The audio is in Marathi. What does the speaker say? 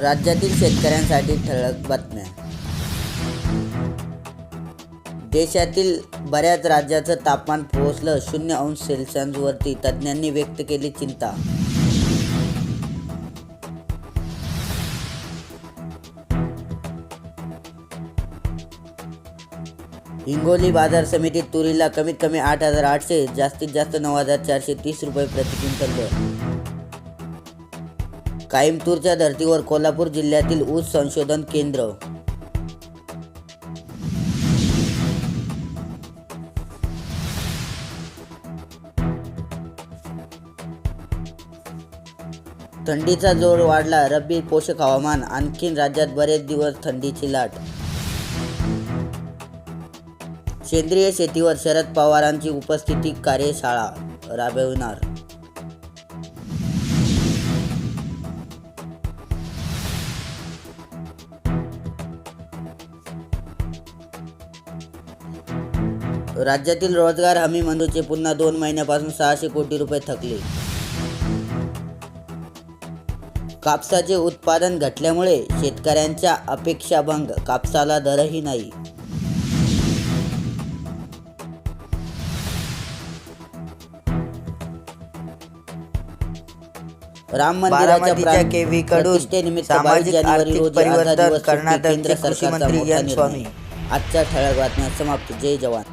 राज्यातील शेतकऱ्यांसाठी ठळक बातम्या. देशातील बऱ्याच राज्याचं तापमान पोहोचलं शून्य अंश सेल्सिअसवरती तज्ज्ञांनी व्यक्त केली चिंता. हिंगोली बाजार समितीत तुरीला कमीत कमी आठ हजार आठशे जास्तीत जास्त नऊ हजार चारशे तीस रुपये प्रति क्विंटल दर. कायमतूरच्या धर्तीवर कोल्हापूर जिल्ह्यातील ऊस संशोधन केंद्र. थंडीचा जोर वाढला रब्बी पोषक हवामान आणखीन राज्यात बरेच दिवस थंडीची लाट. सेंद्रिय शेतीवर शरद पवारांची उपस्थिती कार्यशाळा राबविणार राज्यातील रोजगार हमी मंजूरचे पुन्हा दोन महिन्यापासून सहाशे कोटी रुपये थकले कापसाचे उत्पादन घटल्यामुळे शेतकऱ्यांच्या अपेक्षाभंग कापसाला दरही नाही राम मंदिराच्या केवी कडून सामाजिक आर्थिक परिवर्तन कर्नाटकचे केंद्र सरकारचा मोठा. निर्णय. स्वामी. आजच्या ठळक बातम्या समाप्त जय जवान